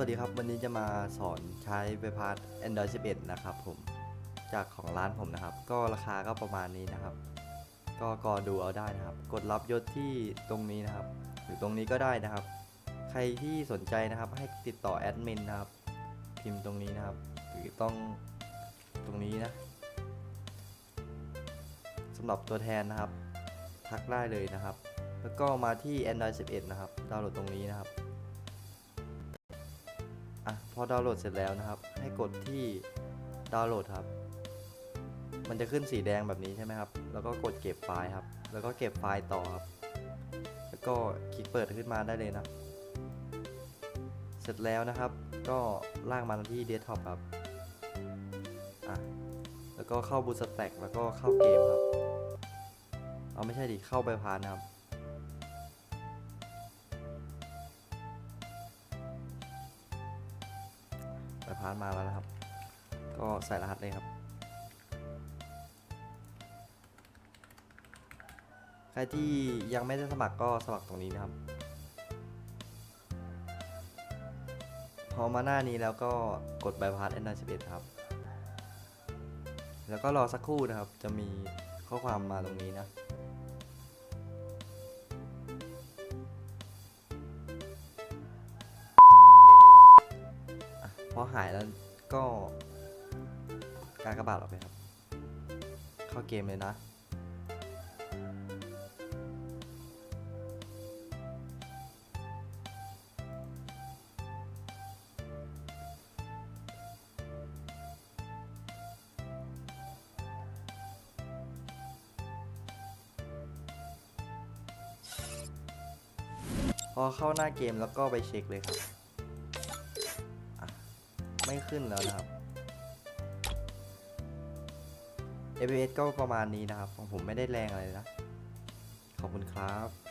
วัสดีครับ วันนี้จะมาสอนใช้ใบพัด Android 11 นะครับผมจากของร้านผมนะครับ ก็ราคาก็ประมาณนี้นะครับ ก็กอดูเอาได้นะครับ กดรับยศที่ตรงนี้นะครับ หรือตรงนี้ก็ได้นะครับ ใครที่สนใจนะครับให้ติดต่อแอดมินนะครับ พิมพ์ตรงนี้นะครับหรือต้องตรงนี้นะสำหรับตัวแทนนะครับ ทักได้เลยนะครับ แล้วก็มาที่ Android 11 นะครับดาวน์โหลดตรงนี้นะครับ อะพอดาวน์โหลดเสร็จแล้วนะครับ ให้กดที่ดาวน์โหลดครับ มันจะขึ้นสีแดงแบบนี้ใช่ไหมครับ แล้วก็กดเก็บไฟล์ครับ แล้วก็เก็บไฟล์ต่อครับ แล้วก็คลิกเปิดขึ้นมาได้เลยนะ เสร็จแล้วนะครับ ก็ลากมาที่เดสก์ท็อปครับอะแล้วก็เข้าบูสแต็กแล้วก็เข้าเกมครับ เอาไม่ใช่ดิเข้าไปพานนะครับ ไปพานมาแล้วนะครับ ก็ใส่รหัสเลยครับ ใครที่ยังไม่ได้สมัครก็สมัครตรงนี้นะครับ พอมาหน้านี้แล้วก็กดใบพัด N 1 1 ครับ แล้วก็รอสักครู่นะครับ จะมีข้อความมาตรงนี้นะ พอหายแล้วก็การกระบาดออกไปครับ เข้าเกมเลยนะ พอเข้าหน้าเกมแล้วก็ไปเช็คเลยครับ ไม่ขึ้นแล้วนะครับ FPS ก็ประมาณนี้นะครับของผมไม่ได้แรงอะไรนะ ขอบคุณครับ